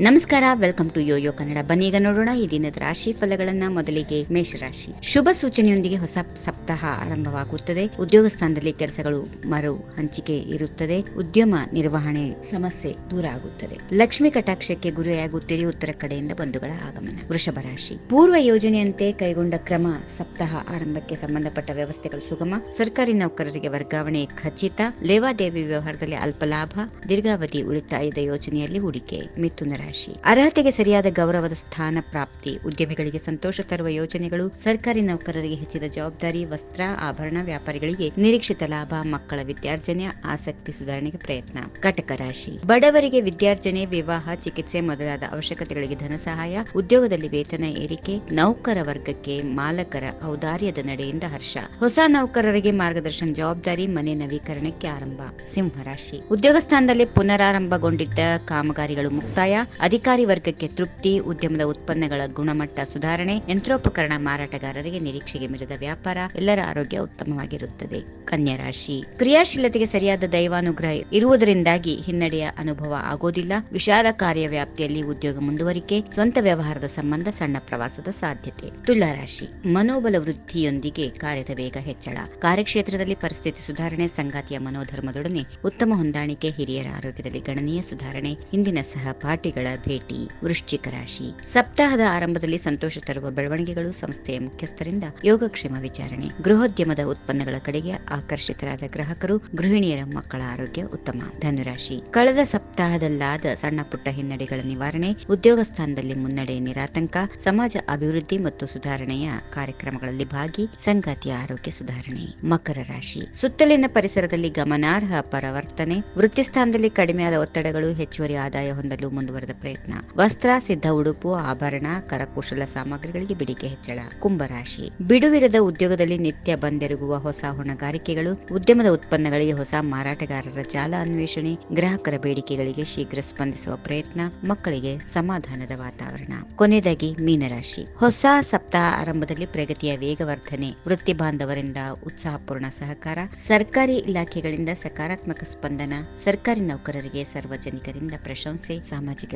ನಮಸ್ಕಾರ, welcome to YoYo Kannada. ಬನ್ನೀಗ ನೋಡೋಣ ಈ ದಿನದ ರಾಶಿ ಫಲಗಳನ್ನ ಮೊದಲಿಗೆ ಮೇಷರಾಶಿ. ಶುಭ ಸೂಚನೆಯೊಂದಿಗೆ ಹೊಸ ಸಪ್ತಾಹ ಆರಂಭವಾಗುತ್ತದೆ. ಉದ್ಯೋಗ ಸ್ಥಾನದಲ್ಲಿ ಕೆಲಸಗಳು ಮರು ಹಂಚಿಕೆ ಇರುತ್ತದೆ. ಉದ್ಯಮ ನಿರ್ವಹಣೆ ಸಮಸ್ಯೆ ದೂರ ಆಗುತ್ತದೆ. ಲಕ್ಷ್ಮಿ ಕಟಾಕ್ಷಕ್ಕೆ ಗುರಿಯಾಗುತ್ತಿರಿ ಉತ್ತರ ಕಡೆಯಿಂದ ಬಂಧುಗಳ ಆಗಮನ. ವೃಷಭ ರಾಶಿ. ಪೂರ್ವ ಯೋಜನೆಯಂತೆ ಕೈಗೊಂಡ ಕ್ರಮ ಸಪ್ತಾಹ ಆರಂಭಕ್ಕೆ ಸಂಬಂಧಪಟ್ಟ ವ್ಯವಸ್ಥೆಗಳು ಸುಗಮ. ಸರ್ಕಾರಿ ನೌಕರರಿಗೆ ವರ್ಗಾವಣೆ ಖಚಿತ. ಲೇವಾದೇವಿ ವ್ಯವಹಾರದಲ್ಲಿ ಅಲ್ಪ ಲಾಭ ದೀರ್ಘಾವಧಿ ಉಳಿತಾಯದ ಯೋಜನೆಯಲ್ಲಿ ಹೂಡಿಕೆ ಮಿಥುನ ರಾಶಿ. ಅರ್ಹತೆಗೆ ಸರಿಯಾದ ಗೌರವದ ಸ್ಥಾನ ಪ್ರಾಪ್ತಿ, ಉದ್ಯಮಿಗಳಿಗೆ ಸಂತೋಷ ತರುವ ಯೋಜನೆಗಳು, ಸರ್ಕಾರಿ ನೌಕರರಿಗೆ ಹೆಚ್ಚಿದ ಜವಾಬ್ದಾರಿ, ವಸ್ತ್ರ, ಆಭರಣ, ವ್ಯಾಪಾರಿಗಳಿಗೆ ನಿರೀಕ್ಷಿತ ಲಾಭ, ಮಕ್ಕಳ ವಿದ್ಯಾರ್ಜನೆ, ಆಸಕ್ತಿ ಸುಧಾರಣೆಗೆ ಪ್ರಯತ್ನ. ಕಟಕ ರಾಶಿ. ಬಡವರಿಗೆ ವಿದ್ಯಾರ್ಜನೆ, ವಿವಾಹ, ಚಿಕಿತ್ಸೆ ಮೊದಲಾದ ಅವಶ್ಯಕತೆಗಳಿಗೆ ಧನ ಸಹಾಯ, ಉದ್ಯೋಗದಲ್ಲಿ ವೇತನ ಏರಿಕೆ, ನೌಕರ ವರ್ಗಕ್ಕೆ ಮಾಲಕರ ಔದಾರ್ಯದ ನಡೆಯಿಂದ ಹರ್ಷ. ಹೊಸ ನೌಕರರಿಗೆ ಮಾರ್ಗದರ್ಶನ ಜವಾಬ್ದಾರಿ, ಮನೆ ನವೀಕರಣಕ್ಕೆ ಆರಂಭ. ಸಿಂಹರಾಶಿ ಉದ್ಯೋಗ ಸ್ಥಾನದಲ್ಲಿ ಪುನರಾರಂಭಗೊಂಡಿದ್ದ ಕಾಮಗಾರಿಗಳು ಮುಕ್ತಾಯ. ಅಧಿಕಾರಿ ವರ್ಗಕ್ಕೆ ತೃಪ್ತಿ, ಉದ್ಯಮದ ಉತ್ಪನ್ನಗಳ ಗುಣಮಟ್ಟ ಸುಧಾರಣೆ, ಯಂತ್ರೋಪಕರಣ ಮಾರಾಟಗಾರರಿಗೆ ನಿರೀಕ್ಷೆಗೆ ಮೀರಿದ ವ್ಯಾಪಾರ ಎಲ್ಲರ ಆರೋಗ್ಯ ಉತ್ತಮವಾಗಿರುತ್ತದೆ. ಕನ್ಯಾ ರಾಶಿ. ಕ್ರಿಯಾಶೀಲತೆಗೆ ಸರಿಯಾದ ದೈವಾನುಗ್ರಹ ಇರುವುದರಿಂದಾಗಿ ಹಿನ್ನಡೆಯ ಅನುಭವ ಆಗೋದಿಲ್ಲ. ವಿಶಾಲ ಕಾರ್ಯ ವ್ಯಾಪ್ತಿಯಲ್ಲಿ ಉದ್ಯೋಗ ಮುಂದುವರಿಕೆ, ಸ್ವಂತ ವ್ಯವಹಾರದ ಸಂಬಂಧ ಸಣ್ಣ ಪ್ರವಾಸದ ಸಾಧ್ಯತೆ. ತುಲಾರಾಶಿ ಮನೋಬಲ ವೃದ್ಧಿಯೊಂದಿಗೆ ಕಾರ್ಯದ ವೇಗ ಹೆಚ್ಚಳ. ಕಾರ್ಯಕ್ಷೇತ್ರದಲ್ಲಿ ಪರಿಸ್ಥಿತಿ ಸುಧಾರಣೆ, ಸಂಗಾತಿಯ ಮನೋಧರ್ಮದೊಡನೆ ಉತ್ತಮ ಹೊಂದಾಣಿಕೆ, ಹಿರಿಯರ ಆರೋಗ್ಯದಲ್ಲಿ ಗಣನೀಯ ಸುಧಾರಣೆ, ಹಿಂದಿನ ಸಹಪಾಠಿಗಳ ಭೇಟಿ, ವೃಶ್ಚಿಕ ರಾಶಿ. ಸಪ್ತಾಹದ ಆರಂಭದಲ್ಲಿ ಸಂತೋಷ ತರುವ ಬೆಳವಣಿಗೆಗಳು ಸಂಸ್ಥೆಯ ಮುಖ್ಯಸ್ಥರಿಂದ ಯೋಗಕ್ಷೇಮ ವಿಚಾರಣೆ. ಗೃಹೋದ್ಯಮದ ಉತ್ಪನ್ನಗಳ ಕಡೆಗೆ ಆಕರ್ಷಿತರಾದ ಗ್ರಾಹಕರು ಗೃಹಿಣಿಯರ ಮಕ್ಕಳ ಆರೋಗ್ಯ ಉತ್ತಮ. ಧನುರಾಶಿ. ಕಳೆದ ಸಪ್ತಾಹದಲ್ಲಾದ ಸಣ್ಣ ಪುಟ್ಟ ಹಿನ್ನಡೆಗಳ ನಿವಾರಣೆ, ಉದ್ಯೋಗ ಸ್ಥಾನದಲ್ಲಿ ಮುನ್ನಡೆ ನಿರಾತಂಕ, ಸಮಾಜ ಅಭಿವೃದ್ಧಿ ಮತ್ತು ಸುಧಾರಣೆಯ ಕಾರ್ಯಕ್ರಮಗಳಲ್ಲಿ ಭಾಗಿ, ಸಂಗಾತಿಯ ಆರೋಗ್ಯ ಸುಧಾರಣೆ. ಮಕರ ರಾಶಿ. ಸುತ್ತಲಿನ ಪರಿಸರದಲ್ಲಿ ಗಮನಾರ್ಹ ಪರವರ್ತನೆ, ವೃತ್ತಿ ಸ್ಥಾನದಲ್ಲಿ ಕಡಿಮೆಯಾದ ಒತ್ತಡಗಳು, ಹೆಚ್ಚುವರಿ ಆದಾಯ ಹೊಂದಲು ಮುಂದುವರೆದ ಪ್ರಯತ್ನ. ವಸ್ತ್ರ, ಸಿದ್ಧ ಉಡುಪು, ಆಭರಣ, ಕರಕುಶಲ ಸಾಮಗ್ರಿಗಳಿಗೆ ಬೇಡಿಕೆ ಹೆಚ್ಚಳ, ಕುಂಭರಾಶಿ. ಬಿಡುವಿರದ ಉದ್ಯೋಗದಲ್ಲಿ ನಿತ್ಯ ಬಂದೆರಗುವ ಹೊಸ ಹೊಣೆಗಾರಿಕೆಗಳು, ಉದ್ಯಮದ ಉತ್ಪನ್ನಗಳಿಗೆ ಹೊಸ ಮಾರಾಟಗಾರರ ಜಾಲ ಅನ್ವೇಷಣೆ, ಗ್ರಾಹಕರ ಬೇಡಿಕೆಗಳಿಗೆ ಶೀಘ್ರ ಸ್ಪಂದಿಸುವ ಪ್ರಯತ್ನ, ಮಕ್ಕಳಿಗೆ ಸಮಾಧಾನದ ವಾತಾವರಣ. ಕೊನೆಯದಾಗಿ ಮೀನರಾಶಿ. ಹೊಸ ಸಪ್ತಾಹ ಆರಂಭದಲ್ಲಿ ಪ್ರಗತಿಯ ವೇಗವರ್ಧನೆ, ವೃತ್ತಿ ಬಾಂಧವರಿಂದ ಉತ್ಸಾಹಪೂರ್ಣ ಸಹಕಾರ, ಸರ್ಕಾರಿ ಇಲಾಖೆಗಳಿಂದ ಸಕಾರಾತ್ಮಕ ಸ್ಪಂದನ, ಸರ್ಕಾರಿ ನೌಕರರಿಗೆ ಸಾರ್ವಜನಿಕರಿಂದ ಪ್ರಶಂಸೆ, ಸಾಮಾಜಿಕ